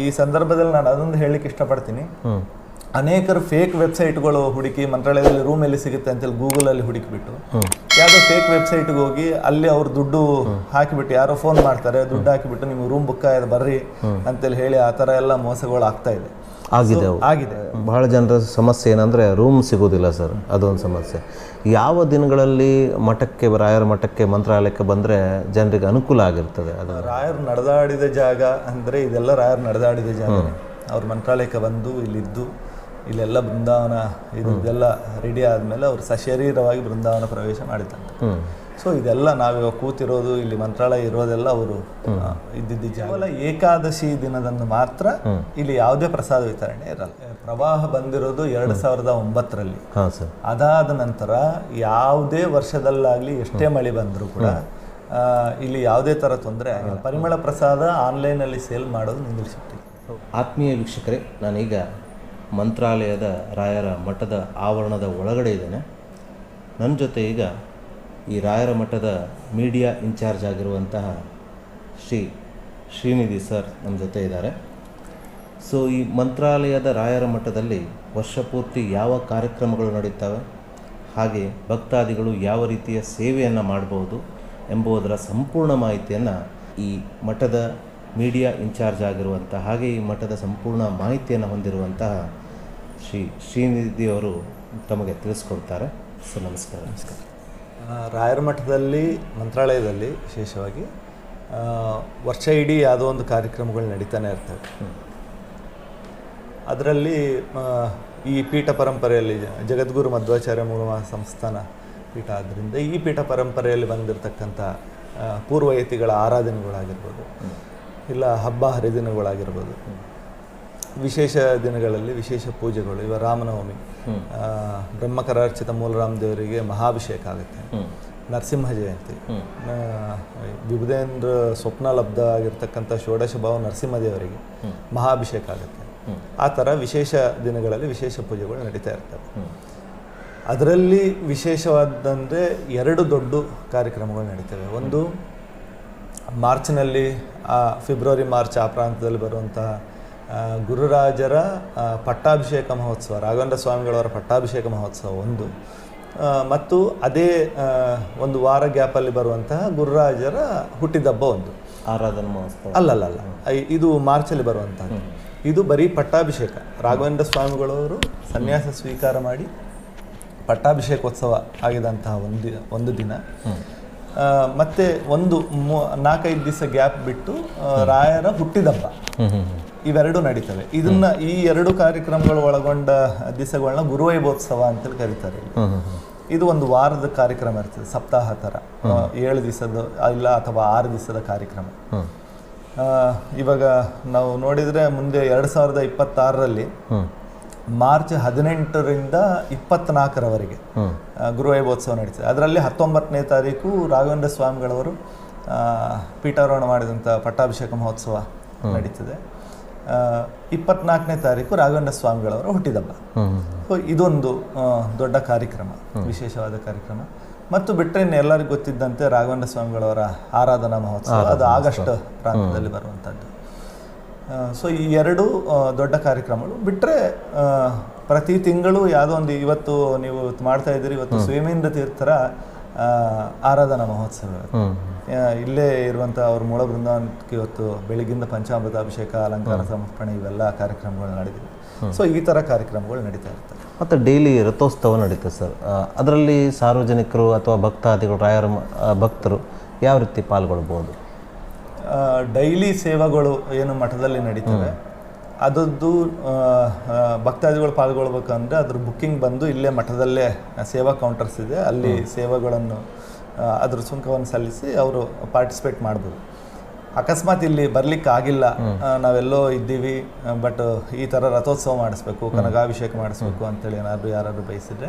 ಈ ಸಂದರ್ಭದಲ್ಲಿ ನಾನು ಅದೊಂದು ಹೇಳಲಿಕ್ಕೆ ಇಷ್ಟಪಡ್ತೀನಿ. ಅನೇಕರು ಫೇಕ್ ವೆಬ್ಸೈಟ್ಗಳು ಹುಡುಕಿ ಮಂತ್ರಾಲಯದಲ್ಲಿ ರೂಮ್ ಎಲ್ಲಿ ಸಿಗುತ್ತೆ ಅಂತೇಳಿ ಗೂಗಲಲ್ಲಿ ಹುಡುಕಿಬಿಟ್ಟು. ಯಾವುದೋ ಫೇಕ್ ವೆಬ್ಸೈಟ್ಗೆ ಹೋಗಿ ಅಲ್ಲಿ ಅವ್ರು ದುಡ್ಡು ಹಾಕಿಬಿಟ್ಟು ಯಾರೋ ಫೋನ್ ಮಾಡ್ತಾರೆ ದುಡ್ಡು ಹಾಕಿಬಿಟ್ಟು ನಿಮ್ಗೆ ರೂಮ್ ಬುಕ್ ಆಯ್ತು ಬರ್ರಿ ಅಂತೇಳಿ ಹೇಳಿ ಆ ಥರ ಎಲ್ಲ ಮೋಸಗಳು ಆಗ್ತಾ ಇದೆ. ಆಗಿದೆ ಆಗಿದೆ. ಬಹಳ ಜನರ ಸಮಸ್ಯೆ ಏನಂದರೆ ರೂಮ್ ಸಿಗೋದಿಲ್ಲ ಸರ್ ಅದೊಂದು ಸಮಸ್ಯೆ. ಯಾವ ದಿನಗಳಲ್ಲಿ ಮಠಕ್ಕೆ ರಾಯರ ಮಠಕ್ಕೆ ಮಂತ್ರಾಲಯಕ್ಕೆ ಬಂದರೆ ಜನರಿಗೆ ಅನುಕೂಲ ಆಗಿರ್ತದೆ ಅದು? ರಾಯರು ನಡೆದಾಡಿದ ಜಾಗ ಅಂದರೆ ಇದೆಲ್ಲ ರಾಯರು ನಡೆದಾಡಿದ ಜಾಗ. ಅವ್ರ ಮಂತ್ರಾಲಯಕ್ಕೆ ಬಂದು ಇಲ್ಲಿದ್ದು ಇಲ್ಲೆಲ್ಲ ಬೃಂದಾವನ ಇದೆಲ್ಲ ರೆಡಿ ಆದಮೇಲೆ ಅವರು ಸಶರೀರವಾಗಿ ಬೃಂದಾವನ ಪ್ರವೇಶ ಮಾಡಿದಂತೆ ಸೊ ಇದೆಲ್ಲ ನಾವಿವಾಗ ಕೂತಿರೋದು ಇಲ್ಲಿ ಮಂತ್ರಾಲಯ ಇರೋದೆಲ್ಲ ಅವರು ಇದ್ದಿದ್ದ ಕೇವಲ ಏಕಾದಶಿ ದಿನದಂದು ಮಾತ್ರ ಇಲ್ಲಿ ಯಾವುದೇ ಪ್ರಸಾದ ವಿತರಣೆ ಇರಲ್ಲ. ಪ್ರವಾಹ ಬಂದಿರೋದು ಎರಡು ಸಾವಿರದ ಒಂಬತ್ತರಲ್ಲಿ. ಸರ್. ಅದಾದ ನಂತರ ಯಾವುದೇ ವರ್ಷದಲ್ಲಾಗಲಿ ಎಷ್ಟೇ ಮಳೆ ಬಂದರೂ ಕೂಡ ಇಲ್ಲಿ ಯಾವುದೇ ಥರ ತೊಂದರೆ ಆಗಿಲ್ಲ. ಪರಿಮಳ ಪ್ರಸಾದ ಆನ್ಲೈನಲ್ಲಿ ಸೇಲ್ ಮಾಡೋದು ನಿಂದಿಸಿಬಿಟ್ಟಿದೆ ಆತ್ಮೀಯ ವೀಕ್ಷಕರೇ ನಾನೀಗ ಮಂತ್ರಾಲಯದ ರಾಯರ ಮಠದ ಆವರಣದ ಒಳಗಡೆ ಇದ್ದೇನೆ. ನನ್ನ ಜೊತೆ ಈಗ ಈ ರಾಯರ ಮಠದ ಮೀಡಿಯಾ ಇನ್ಚಾರ್ಜ್ ಆಗಿರುವಂತಹ ಶ್ರೀ ಶ್ರೀನಿಧಿ ಸರ್ ನಮ್ಮ ಜೊತೆ ಇದ್ದಾರೆ. ಸೊ ಈ ಮಂತ್ರಾಲಯದ ರಾಯರ ಮಠದಲ್ಲಿ ವರ್ಷಪೂರ್ತಿ ಯಾವ ಕಾರ್ಯಕ್ರಮಗಳು ನಡೀತವೆ, ಹಾಗೆ ಭಕ್ತಾದಿಗಳು ಯಾವ ರೀತಿಯ ಸೇವೆಯನ್ನು ಮಾಡಬಹುದು ಎಂಬುದರ ಸಂಪೂರ್ಣ ಮಾಹಿತಿಯನ್ನು ಈ ಮಠದ ಮೀಡಿಯಾ ಇನ್ಚಾರ್ಜ್ ಆಗಿರುವಂಥ ಹಾಗೆ ಈ ಮಠದ ಸಂಪೂರ್ಣ ಮಾಹಿತಿಯನ್ನು ಹೊಂದಿರುವಂತಹ ಶ್ರೀ ಶ್ರೀನಿಧಿಯವರು ತಮಗೆ ತಿಳಿಸ್ಕೊಡ್ತಾರೆ. ಸೊ ನಮಸ್ಕಾರ. ನಮಸ್ಕಾರ. ರಾಯರ ಮಠದಲ್ಲಿ ಮಂತ್ರಾಲಯದಲ್ಲಿ ವಿಶೇಷವಾಗಿ ವರ್ಷ ಇಡೀ ಯಾವುದೋ ಒಂದು ಕಾರ್ಯಕ್ರಮಗಳು ನಡೀತಾನೆ ಇರ್ತವೆ. ಅದರಲ್ಲಿ ಈ ಪೀಠ ಪರಂಪರೆಯಲ್ಲಿ ಜಗದ್ಗುರು ಮಧ್ವಾಚಾರ್ಯ ಮೂಲ ಸಂಸ್ಥಾನ ಪೀಠ ಆದ್ದರಿಂದ ಈ ಪೀಠ ಪರಂಪರೆಯಲ್ಲಿ ಬಂದಿರತಕ್ಕಂಥ ಪೂರ್ವಯತಿಗಳ ಆರಾಧನೆಗಳಾಗಿರ್ಬೋದು ಇಲ್ಲ ಹಬ್ಬ ಹರಿದಿನಗಳಾಗಿರ್ಬೋದು ವಿಶೇಷ ದಿನಗಳಲ್ಲಿ ವಿಶೇಷ ಪೂಜೆಗಳು ಇವ ರಾಮನವಮಿ. ಬ್ರಹ್ಮಕರಾರ್ಚಿತ ಮೂಲರಾಮ ದೇವರಿಗೆ ಮಹಾಭಿಷೇಕ ಆಗುತ್ತೆ. ನರಸಿಂಹ ಜಯಂತಿ. ವಿಭುದೇಂದ್ರ ಸ್ವಪ್ನ ಲಬ್ಧ ಆಗಿರ್ತಕ್ಕಂಥ ಷೋಡಶ ಭಾವ ನರಸಿಂಹ ದೇವರಿಗೆ ಮಹಾಭಿಷೇಕ ಆಗುತ್ತೆ. ಆ ಥರ ವಿಶೇಷ ದಿನಗಳಲ್ಲಿ ವಿಶೇಷ ಪೂಜೆಗಳು ನಡೀತಾ ಇರ್ತವೆ. ಅದರಲ್ಲಿ ವಿಶೇಷವಾದಂದರೆ ಎರಡು ದೊಡ್ಡ ಕಾರ್ಯಕ್ರಮಗಳು ನಡೀತವೆ. ಒಂದು ಮಾರ್ಚ್ನಲ್ಲಿ ಆ ಫೆಬ್ರವರಿ ಮಾರ್ಚ್ ಆ ಪ್ರಾಂತದಲ್ಲಿ ಬರುವಂತಹ ಗುರುರಾಜರ ಪಟ್ಟಾಭಿಷೇಕ ಮಹೋತ್ಸವ ರಾಘವೇಂದ್ರ ಸ್ವಾಮಿಗಳವರ ಪಟ್ಟಾಭಿಷೇಕ ಮಹೋತ್ಸವ ಒಂದು. ಮತ್ತು ಅದೇ ಒಂದು ವಾರ ಗ್ಯಾಪಲ್ಲಿ ಬರುವಂತಹ ಗುರುರಾಜರ ಹುಟ್ಟಿದಬ್ಬ ಒಂದು. ಆರಾಧನಾ ಮಹೋತ್ಸವ. ಅಲ್ಲಲ್ಲ ಇದು ಮಾರ್ಚಲ್ಲಿ ಬರುವಂಥದ್ದು ಇದು ಬರೀ ಪಟ್ಟಾಭಿಷೇಕ. ರಾಘವೇಂದ್ರ ಸ್ವಾಮಿಗಳವರು ಸನ್ಯಾಸ ಸ್ವೀಕಾರ ಮಾಡಿ ಪಟ್ಟಾಭಿಷೇಕೋತ್ಸವ ಆಗಿದಂತಹ ಒಂದು ಒಂದು ದಿನ. ಮತ್ತೆ ಒಂದು ಮೂ- ನಾಲ್ಕೈದು ದಿವಸ ಗ್ಯಾಪ್ ಬಿಟ್ಟು ರಾಯರ ಹುಟ್ಟಿದಬ್ಬ. ಇವೆರಡು ನಡೀತವೆ. ಇದನ್ನ ಈ ಎರಡು ಕಾರ್ಯಕ್ರಮಗಳು ಒಳಗೊಂಡ ದಿವಸಗಳನ್ನ ಗುರುವೈಭೋತ್ಸವ ಅಂತೇಳಿ ಕರೀತಾರೆ ಇದು ಒಂದು ವಾರದ ಕಾರ್ಯಕ್ರಮ ಇರ್ತದೆ ಸಪ್ತಾಹ ಥರ. ಏಳು ದಿವಸದ ಇಲ್ಲ ಅಥವಾ ಆರು ದಿವಸದ ಕಾರ್ಯಕ್ರಮ. ಇವಾಗ ನಾವು ನೋಡಿದರೆ ಮುಂದೆ ಎರಡು ಸಾವಿರದ ಇಪ್ಪತ್ತಾರರಲ್ಲಿ ಮಾರ್ಚ್ ಹದಿನೆಂಟರಿಂದ ಇಪ್ಪತ್ನಾಲ್ಕರವರೆಗೆ ಗುರುವೈಭೋತ್ಸವ ನಡೀತದೆ. ಅದರಲ್ಲಿ ಹತ್ತೊಂಬತ್ತನೇ ತಾರೀಕು ರಾಘವೇಂದ್ರ ಸ್ವಾಮಿಗಳವರು ಪೀಠಾರೋಹಣ ಮಾಡಿದಂಥ ಪಟ್ಟಾಭಿಷೇಕ ಮಹೋತ್ಸವ ನಡೀತದೆ. ಇಪ್ಪತ್ನಾಲ್ಕನೇ ತಾರೀಕು ರಾಘವೇಂದ್ರ ಸ್ವಾಮಿಗಳವರ ಹುಟ್ಟಿದಬ್ಬ. ಸೊ ಇದೊಂದು ದೊಡ್ಡ ಕಾರ್ಯಕ್ರಮ ವಿಶೇಷವಾದ ಕಾರ್ಯಕ್ರಮ. ಮತ್ತು ಬಿಟ್ಟರೆ ಇನ್ನು ಎಲ್ಲರಿಗೂ ಗೊತ್ತಿದ್ದಂತೆ ರಾಘವೇಂದ್ರ ಸ್ವಾಮಿಗಳವರ ಆರಾಧನಾ ಮಹೋತ್ಸವ ಅದು ಆಗಸ್ಟ್ ಪ್ರಾಂತದಲ್ಲಿ ಬರುವಂಥದ್ದು. ಸೊ ಈ ಎರಡು ದೊಡ್ಡ ಕಾರ್ಯಕ್ರಮಗಳು. ಬಿಟ್ಟರೆ ಪ್ರತಿ ತಿಂಗಳು ಯಾವುದೋ ಒಂದು ಇವತ್ತು ನೀವು ಮಾಡ್ತಾ ಇದ್ದೀರಿ ಇವತ್ತು ಸ್ವೇಮೇಂದ್ರ ತೀರ್ಥರ ಆರಾಧನಾ ಮಹೋತ್ಸವ. ಇಲ್ಲೇ ಇರುವಂಥ ಅವ್ರ ಮೂಲ ಬೃಂದಾವನಕ್ಕೆ ಇವತ್ತು ಬೆಳಗಿಂದ ಪಂಚಾಮೃತ ಅಭಿಷೇಕ ಅಲಂಕಾರ ಸಮರ್ಪಣೆ ಇವೆಲ್ಲ ಕಾರ್ಯಕ್ರಮಗಳು ನಡೆದಿವೆ. ಸೊ ಈ ಥರ ಕಾರ್ಯಕ್ರಮಗಳು ನಡೀತಾ ಇರ್ತವೆ. ಮತ್ತು ಡೈಲಿ ರಥೋತ್ಸವ ನಡೀತದೆ ಸರ್. ಅದರಲ್ಲಿ ಸಾರ್ವಜನಿಕರು ಅಥವಾ ಭಕ್ತಾದಿಗಳು ರಾಯರ ಭಕ್ತರು ಯಾವ ರೀತಿ ಪಾಲ್ಗೊಳ್ಬೋದು? ಡೈಲಿ ಸೇವೆಗಳು ಏನು ಮಠದಲ್ಲಿ ನಡೀತವೆ. ಆ, ಭಕ್ತಾದಿಗಳು ಪಾಲ್ಗೊಳ್ಬೇಕಂದ್ರೆ ಅದ್ರ ಬುಕ್ಕಿಂಗ್ ಬಂದು ಇಲ್ಲೇ ಮಠದಲ್ಲೇ ಸೇವಾ ಕೌಂಟರ್ಸ್ ಇದೆ. ಅಲ್ಲಿ ಸೇವೆಗಳನ್ನು ಅದ್ರ ಸುಂಕವನ್ನು ಸಲ್ಲಿಸಿ ಅವರು ಪಾರ್ಟಿಸಿಪೇಟ್ ಮಾಡ್ಬೋದು. ಅಕಸ್ಮಾತ್ ಇಲ್ಲಿ ಬರ್ಲಿಕ್ಕೆ ಆಗಿಲ್ಲ. ನಾವೆಲ್ಲೋ ಇದ್ದೀವಿ ಬಟ್ ಈ ಥರ ರಥೋತ್ಸವ ಮಾಡಿಸ್ಬೇಕು ಕನಗಾಭಿಷೇಕ ಮಾಡಿಸ್ಬೇಕು ಅಂತೇಳಿ ಏನಾದ್ರು ಯಾರಾದ್ರು ಬಯಸಿದ್ರೆ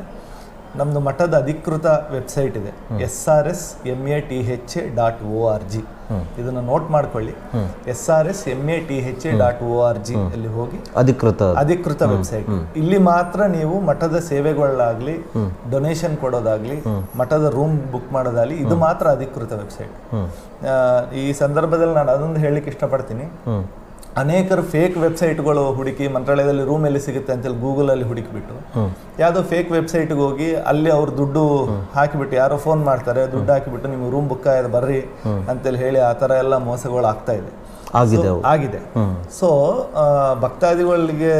ನಮ್ಮದು ಮಠದ ಅಧಿಕೃತ ವೆಬ್ಸೈಟ್ ಇದೆ. S R S M A T H A dot O R G. ಇದನ್ನು ನೋಟ್ ಮಾಡ್ಕೊಳ್ಳಿ. S R S M A T H A dot O R G ಅಲ್ಲಿ ಹೋಗಿ ಅಧಿಕೃತ. ಅಧಿಕೃತ ವೆಬ್ಸೈಟ್. ಇಲ್ಲಿ ಮಾತ್ರ ನೀವು ಮಠದ ಸೇವೆಗಳಾಗ್ಲಿ ಡೊನೇಷನ್ ಕೊಡೋದಾಗ್ಲಿ ಮಠದ ರೂಮ್ ಬುಕ್ ಮಾಡೋದಾಗ್ಲಿ ಇದು ಮಾತ್ರ ಅಧಿಕೃತ ವೆಬ್ಸೈಟ್. ಈ ಸಂದರ್ಭದಲ್ಲಿ ನಾನು ಅದೊಂದು ಹೇಳಲಿಕ್ಕೆ ಇಷ್ಟಪಡ್ತೀನಿ. ಅನೇಕರು ಫೇಕ್ ವೆಬ್ಸೈಟ್ಗಳು ಹುಡುಕಿ ಮಂತ್ರಾಲಯದಲ್ಲಿ ರೂಮ್ ಎಲ್ಲಿ ಸಿಗುತ್ತೆ ಅಂತೇಳಿ ಗೂಗಲಲ್ಲಿ ಹುಡುಕಿಬಿಟ್ಟು ಯಾವುದೋ ಫೇಕ್ ವೆಬ್ಸೈಟ್ಗೆ ಹೋಗಿ ಅಲ್ಲಿ ಅವ್ರು ದುಡ್ಡು ಹಾಕಿಬಿಟ್ಟು ಯಾರೋ ಫೋನ್ ಮಾಡ್ತಾರೆ ದುಡ್ಡು ಹಾಕಿಬಿಟ್ಟು ನಿಮ್ಗೆ ರೂಮ್ ಬುಕ್ ಆಗಿದೆ ಬರ್ರಿ ಅಂತೇಳಿ ಹೇಳಿ ಆ ಥರ ಎಲ್ಲ ಮೋಸಗಳು ಆಗ್ತಾ ಇದೆ. ಆಗಿದೆ ಆಗಿದೆ. ಸೊ ಭಕ್ತಾದಿಗಳಿಗೆ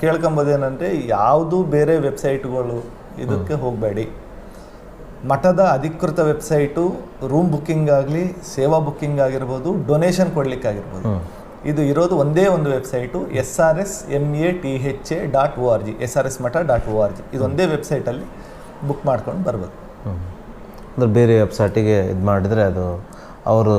ಕೇಳ್ಕೊಂಬೋದೇನಂದ್ರೆ ಯಾವುದು ಬೇರೆ ವೆಬ್ಸೈಟ್ಗಳು ಇದಕ್ಕೆ ಹೋಗಬೇಡಿ. ಮಠದ ಅಧಿಕೃತ ವೆಬ್ಸೈಟು ರೂಮ್ ಬುಕ್ಕಿಂಗ್ ಆಗಲಿ ಸೇವಾ ಬುಕ್ಕಿಂಗ್ ಆಗಿರ್ಬೋದು ಡೊನೇಷನ್ ಕೊಡ್ಲಿಕ್ಕಾಗಿರ್ಬೋದು. ಇದು ಇರೋದು ಒಂದೇ ಒಂದು website S R S M A T H A dot O R G S R S Matha dot O R G ಇದೊಂದೇ ವೆಬ್ಸೈಟಲ್ಲಿ ಬುಕ್ ಮಾಡ್ಕೊಂಡು ಬರ್ಬೋದು. ಅಂದ್ರೆ ಬೇರೆ ವೆಬ್ಸೈಟಿಗೆ ಇದು ಮಾಡಿದರೆ ಅದು ಅವರು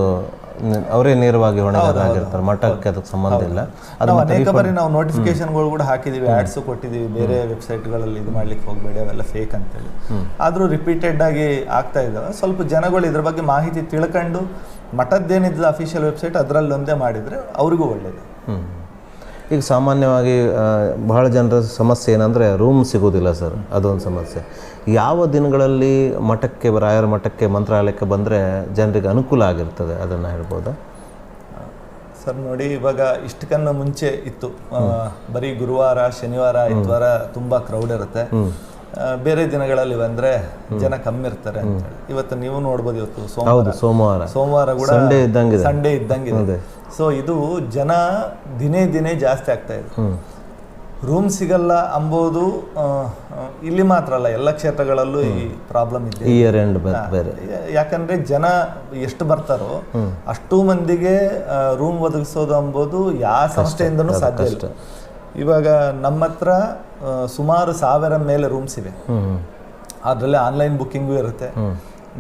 ಅವರೇ ನೇರವಾಗಿ ಹೊಣೆಗಾರರಾಗಿರ್ತಾರೆ ಮಠಕ್ಕೆ ಅದಕ್ಕೆ ಸಂಬಂಧ ಇಲ್ಲ. ಅದು ಅನೇಕ ಬಾರಿ ನಾವು ನೋಟಿಫಿಕೇಶನ್ಗಳು ಕೂಡ ಹಾಕಿದೀವಿ ಆ್ಯಡ್ಸು ಕೊಟ್ಟಿದ್ದೀವಿ ಬೇರೆ ವೆಬ್ಸೈಟ್ಗಳಲ್ಲಿ ಇದು ಮಾಡ್ಲಿಕ್ಕೆ ಹೋಗಬೇಡಿ ಅವೆಲ್ಲ ಫೇಕ್ ಅಂತೇಳಿ. ಆದರೂ ರಿಪೀಟೆಡ್ ಆಗಿ ಆಗ್ತಾ ಇದ್ದಾವೆ ಸ್ವಲ್ಪ ಜನಗಳು ಇದ್ರ ಬಗ್ಗೆ ಮಾಹಿತಿ ತಿಳ್ಕೊಂಡು ಮಠದ್ದೇನಿದ್ದ ಅಫಿಷಿಯಲ್ ವೆಬ್ಸೈಟ್ ಅದರಲ್ಲೊಂದೇ ಮಾಡಿದರೆ ಅವ್ರಿಗೂ ಒಳ್ಳೇದು. ಹ್ಮ್. ಈಗ ಸಾಮಾನ್ಯವಾಗಿ ಬಹಳ ಜನರ ಸಮಸ್ಯೆ ಏನಂದರೆ ರೂಮ್ ಸಿಗೋದಿಲ್ಲ ಸರ್ ಅದೊಂದು ಸಮಸ್ಯೆ. ಯಾವ ದಿನಗಳಲ್ಲಿ ಮಠಕ್ಕೆ ರಾಯರ ಮಠಕ್ಕೆ ಮಂತ್ರಾಲಯಕ್ಕೆ ಬಂದರೆ ಜನರಿಗೆ ಅನುಕೂಲ ಆಗಿರ್ತದೆ? ಅದನ್ನು ಹೇಳ್ಬೋದಾ? ಸರ್ ನೋಡಿ ಇವಾಗ ಇಷ್ಟಕ್ಕನ್ನ ಮುಂಚೆ ಇತ್ತು. ಬರೀ ಗುರುವಾರ ಶನಿವಾರ ಇತ್ವಾರ ತುಂಬ ಕ್ರೌಡ್ ಇರುತ್ತೆ. ಬೇರೆ ದಿನಗಳಲ್ಲಿ ಬಂದ್ರೆ ಜನ ಕಮ್ಮಿ ಇರ್ತಾರೆ ಇವತ್ತು ನೀವು ನೋಡ್ಬೋದು ಇವತ್ತು ಸೋಮವಾರ. ಸೋಮವಾರ. ಸೋಮವಾರ ಕೂಡ ಸಂಡೇ ಇದ್ದಂಗೆ ಸಂಡೇ ಇದ್ದಂಗಿದೆ. ಸೊ ಇದು ಜನ ದಿನೇ ದಿನೇ ಜಾಸ್ತಿ ಆಗ್ತಾ ಇದೆ. ರೂಮ್ ಸಿಗಲ್ಲ ಅಂಬೋದು ಇಲ್ಲಿ ಮಾತ್ರ ಅಲ್ಲ ಎಲ್ಲ ಕ್ಷೇತ್ರಗಳಲ್ಲೂ ಈ ಪ್ರಾಬ್ಲಮ್ ಇದೆ. ಇಯರ್ ಎಂಡ್ ಬೇರೆ. ಯಾಕಂದ್ರೆ ಜನ ಎಷ್ಟು ಬರ್ತಾರೋ ಅಷ್ಟು ಮಂದಿಗೆ ರೂಮ್ ಒದಗಿಸೋದು ಅಂಬೋದು ಯಾವ ಸಂಸ್ಥೆಯಿಂದನೂ ಸಾಧ್ಯ ಇಲ್ಲ. ಇವಾಗ ನಮ್ಮ ಹತ್ರ ಸುಮಾರು ಸಾವಿರ ಮೇಲೆ ರೂಮ್ಸ್ ಇವೆ. ಅದರಲ್ಲಿ ಆನ್ಲೈನ್ ಬುಕ್ಕಿಂಗು ಇರುತ್ತೆ.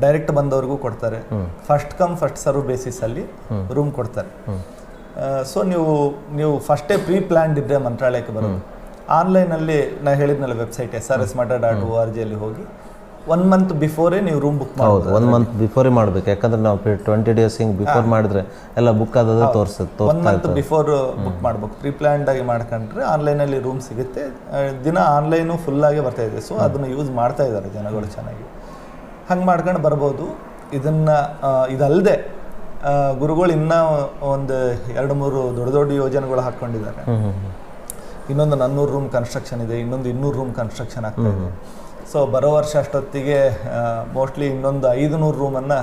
ಡೈರೆಕ್ಟ್ ಬಂದವ್ರಿಗೂ ಕೊಡ್ತಾರೆ. First come first serve basis ಅಲ್ಲಿ ರೂಮ್ ಕೊಡ್ತಾರೆ. ಸೊ ನೀವು ನೀವು ಫಸ್ಟೇ ಪ್ರೀ ಪ್ಲ್ಯಾನ್ಡ್ ಇದ್ದರೆ ಮಂತ್ರಾಲಯಕ್ಕೆ ಬರೋದು. ಆನ್ಲೈನಲ್ಲಿ ನಾ ಹೇಳಿದ್ನಲ್ಲ website S R S Matha dot O R ಜಿಯಲ್ಲಿ ಹೋಗಿ. ಒನ್ ಮಂತ್ ಬಿಫೋರೇ ನೀವು ರೂಮ್ ಬುಕ್ ಹೌದು ಒನ್ ಮಂತ್ ಬಿಫೋರೇ ಮಾಡ್ಬೇಕು. ಯಾಕಂದ್ರೆ ನಾವು ಟ್ವೆಂಟಿ ಡೇಸ್ ಹಿಂಗೆ ಬಿಫೋರ್ ಮಾಡಿದ್ರೆ ಎಲ್ಲ ಬುಕ್ ಆದ್ರೆ ತೋರಿಸುತ್ತೆ ಒನ್ ಮಂತ್ ಬಿಫೋರ್ ಬುಕ್ ಮಾಡ್ಬೇಕು. ಪ್ರೀ ಪ್ಲ್ಯಾನ್ಡ್ ಆಗಿ ಮಾಡ್ಕೊಂಡ್ರೆ ಆನ್ಲೈನಲ್ಲಿ ರೂಮ್ ಸಿಗುತ್ತೆ. ದಿನ ಆನ್ಲೈನು ಫುಲ್ಲಾಗಿ ಬರ್ತಾ ಇದೆ. ಸೊ ಅದನ್ನು ಯೂಸ್ ಮಾಡ್ತಾ ಇದ್ದಾರೆ ಜನಗಳು ಚೆನ್ನಾಗಿ. ಹಂಗೆ ಮಾಡ್ಕೊಂಡು ಬರ್ಬೋದು. ಇದನ್ನು ಇದಲ್ಲದೆ ಗುರುಗಳು ಇನ್ನೂ ಒಂದು ಎರಡು ಮೂರು ದೊಡ್ಡ ದೊಡ್ಡ ಯೋಜನೆಗಳು ಹಾಕ್ಕೊಂಡಿದ್ದಾರೆ ಇನ್ನೊಂದು ನನ್ನೂರು ರೂಮ್ ಕನ್ಸ್ಟ್ರಕ್ಷನ್ ಇದೆ ಇನ್ನೊಂದು ಇನ್ನೂರು ರೂಮ್ ಕನ್ಸ್ಟ್ರಕ್ಷನ್ ಆಗ್ತಾ ಇದೆ. ಸೊ ಬರೋ ವರ್ಷ ಅಷ್ಟೊತ್ತಿಗೆ ಮೋಸ್ಟ್ಲಿ ಇನ್ನೊಂದು ಐದು ನೂರು ರೂಮನ್ನು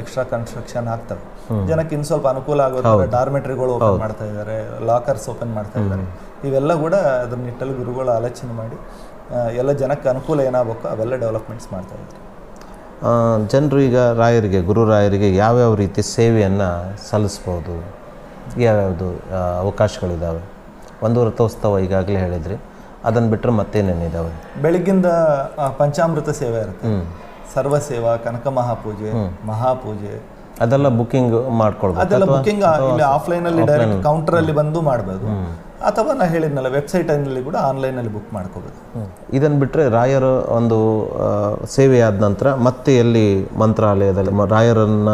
ಎಕ್ಸ್ಟ್ರಾ ಕನ್ಸ್ಟ್ರಕ್ಷನ್ ಆಗ್ತವೆ ಜನಕ್ಕೆ ಇನ್ನು ಸ್ವಲ್ಪ ಅನುಕೂಲ ಆಗೋದ್ರೆ ಡಾರ್ಮೆಟ್ರಿಗಳು ಓಪನ್ ಮಾಡ್ತಾ ಇದ್ದಾರೆ ಲಾಕರ್ಸ್ ಓಪನ್ ಮಾಡ್ತಾ ಇದ್ದಾರೆ. ಇವೆಲ್ಲ ಕೂಡ ಅದ್ರ ನಿಟ್ಟಲ್ಲಿ ಗುರುಗಳು ಆಲೋಚನೆ ಮಾಡಿ ಎಲ್ಲ ಜನಕ್ಕೆ ಅನುಕೂಲ ಏನಾಗಬೇಕು ಅವೆಲ್ಲ ಡೆವಲಪ್ಮೆಂಟ್ಸ್ ಮಾಡ್ತಾ ಇದ್ದಾರೆ. ಜನರು ಈಗ ರಾಯರಿಗೆ ಗುರು ರಾಯರಿಗೆ ಯಾವ್ಯಾವ ರೀತಿ ಸೇವೆಯನ್ನು ಸಲ್ಲಿಸ್ಬೋದು? ಯಾವ್ಯಾವುದು ಅವಕಾಶಗಳಿದ್ದಾವೆ ಒಂದು ರಥೋತ್ಸವ ಈಗಾಗಲೇ ಹೇಳಿದ್ರಿ. ಅದನ್ನು ಬಿಟ್ಟರೆ ಮತ್ತೇನೇನಿದಾವೆ ಬೆಳಗ್ಗಿಂದ ಪಂಚಾಮೃತ ಸೇವೆ ಇರುತ್ತೆ. ಸರ್ವ ಸೇವಾ ಕನಕ ಮಹಾಪೂಜೆ ಮಹಾಪೂಜೆ. ಅದೆಲ್ಲ ಬುಕ್ಕಿಂಗ್ ಮಾಡ್ಕೊಳ್ಬೋದು ಅದೆಲ್ಲ ಬುಕ್ಕಿಂಗ್ ಇಲ್ಲಿ ಆಫ್ಲೈನ್ ಅಲ್ಲಿ ಡೈರೆಕ್ಟ್ ಕೌಂಟರ್ ಅಲ್ಲಿ ಬಂದು ಮಾಡಬಹುದು ಅಥವಾ ನಾ ಹೇಳಿದ್ನಲ್ಲ ವೆಬ್ಸೈಟ್ ಅಲ್ಲಿ ಕೂಡ ಆನ್ಲೈನ್ ಅಲ್ಲಿ ಬುಕ್ ಮಾಡ್ಕೋಬಹುದು ಇದನ್ನು ಬಿಟ್ಟರೆ ರಾಯರ ಒಂದು ಸೇವೆ ಆದ ನಂತರ ಮತ್ತೆ ಎಲ್ಲಿ ಮಂತ್ರಾಲಯದಲ್ಲಿ ರಾಯರನ್ನ